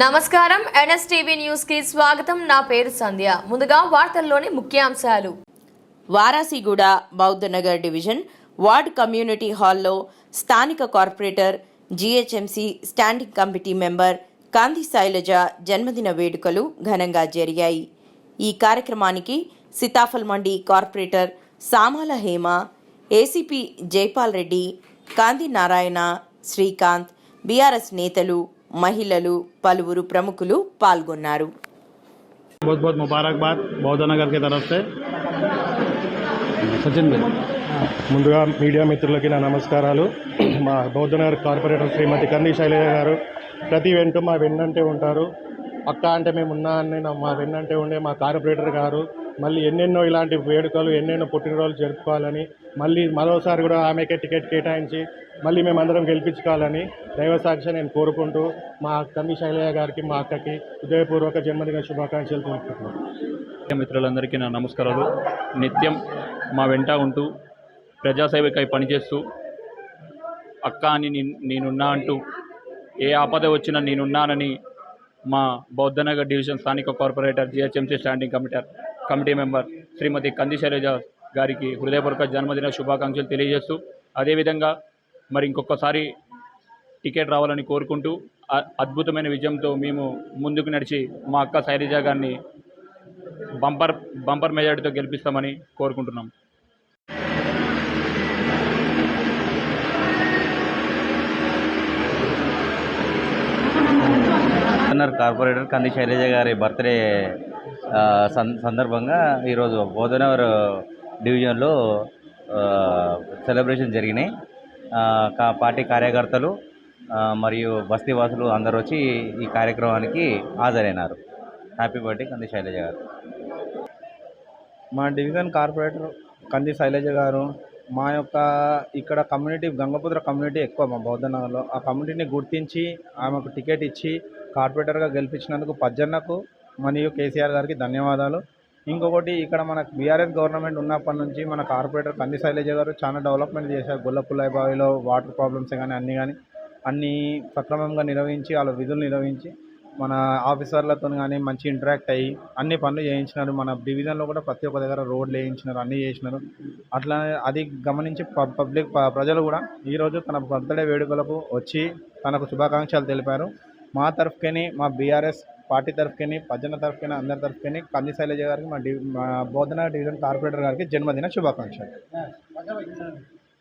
నమస్కారం. ఎన్ఎస్టీవీ న్యూస్కి స్వాగతం. నా పేరు సంధ్య. ముందుగా వార్తల్లోని ముఖ్యాంశాలు. Warasiguda Bouddhanagar division ward community హాల్లో స్థానిక corporator GHMC standing committee member Kanthi Shailaja జన్మదిన వేడుకలు ఘనంగా జరిగాయి. ఈ కార్యక్రమానికి Sitaphal Mandi corporator Samala Hema ACP Jaipal Reddy Kanthi Narayana Srikanth BRS నేతలు మహిళలు పలువురు ప్రముఖులు పాల్గొన్నారు बहुत बहुत मुबारकबाद बौद्धनगर की तरफ से సచిన్ భాయ్ ముందుగా మీడియా మిత్రులకి నా నమస్కారాలు మా బౌద్ధనగర్ కార్పొరేటర్ శ్రీమతి కంది శైలజ గారు ప్రతి వెంట మా వెన్నంటే ఉంటారు అక్క అంటే మేము ఉన్నా అని నా- మా వెన్నంటే ఉండే మా కార్పొరేటర్ గారు మళ్ళీ ఎన్నెన్నో ఇలాంటి వేడుకలు ఎన్నెన్నో పుట్టినరోజులు జరుపుకోవాలని మళ్ళీ మరోసారి కూడా ఆమెకే టికెట్ కేటాయించి మళ్ళీ మేమందరం గెలిపించుకోవాలని దైవ సాక్షి నేను కోరుకుంటూ మా తమ్మి శైలయ్య గారికి మా అక్కకి హృదయపూర్వక జన్మదిన శుభాకాంక్షలు తెలుపుతున్నాను మిత్రులందరికీ నా నమస్కారాలు. నిత్యం మా వెంట ఉంటూ ప్రజాసేవకై పనిచేస్తూ అక్క అని నేను- నేనున్నా అంటూ ఏ ఆపద వచ్చినా నేనున్నానని మా బౌద్ధనగర్ డివిజన్ స్థానిక corporator GHMC standing committee committee member Srimati Kandi Shailaja గారికి హృదయపూర్వక జన్మదిన శుభాకాంక్షలు తెలియజేస్తూ అదేవిధంగా మరి ఇంకొకసారి టికెట్ రావాలని కోరుకుంటూ అ- అద్భుతమైన విజయంతో మేము ముందుకు నడిచి మా అక్క శైలజ గారిని బంపర్ బంపర్ మెజార్టీతో గెలిపిస్తామని కోరుకుంటున్నాం. కార్పొరేటర్ కంది శైలజ గారి బర్త్డే సందర్భంగా ఈరోజు బోధనవర్ డివిజన్లో సెలబ్రేషన్ జరిగినాయి. కా- పార్టీ కార్యకర్తలు మరియు బస్తీవాసులు అందరూ వచ్చి ఈ కార్యక్రమానికి హాజరైనారు. హ్యాపీ బర్త్డే కంది శైలజ గారు. మా డివిజన్ కార్పొరేటర్ కంది శైలజ గారు మా యొక్క ఇక్కడ కమ్యూనిటీ గంగపుత్ర కమ్యూనిటీ ఎక్కువ మా బౌద్ధనగర్లో ఆ కమ్యూనిటీని గుర్తించి ఆమెకు టికెట్ ఇచ్చి కార్పొరేటర్గా గెలిపించినందుకు పజ్జన్నకు మరియు కేసీఆర్ గారికి ధన్యవాదాలు. ఇంకొకటి ఇక్కడ మన బీఆర్ఎస్ గవర్నమెంట్ ఉన్నప్పటి నుంచి మన కార్పొరేటర్ కంది శైలజ గారు చాలా డెవలప్మెంట్ చేశారు. గొల్లపుల్లై బావిలో వాటర్ ప్రాబ్లమ్స్ కానీ అన్నీ కానీ అన్నీ సక్రమంగా నిర్వహించి వాళ్ళ విధులు నిర్వహించి మన ఆఫీసర్లతో కానీ మంచి ఇంటరాక్ట్ అయ్యి అన్ని పనులు చేయించినారు. మన డివిజన్లో కూడా ప్రతి ఒక్క దగ్గర రోడ్లు వేయించినారు అన్నీ చేసినారు. అట్లా అది గమనించి పబ్- పబ్లిక్ ప్రజలు కూడా ఈరోజు తన బర్త్డే వేడుకలకు వచ్చి తనకు శుభాకాంక్షలు తెలిపారు. మా తరఫుకని మా బీఆర్ఎస్ పార్టీ తరఫుకని ప్రజల తరఫుకని అందరి తరఫుకని కంది శైలజ గారికి మా డి మా బోధన డివిజన్ కార్పొరేటర్ గారికి జన్మదిన శుభాకాంక్షలు.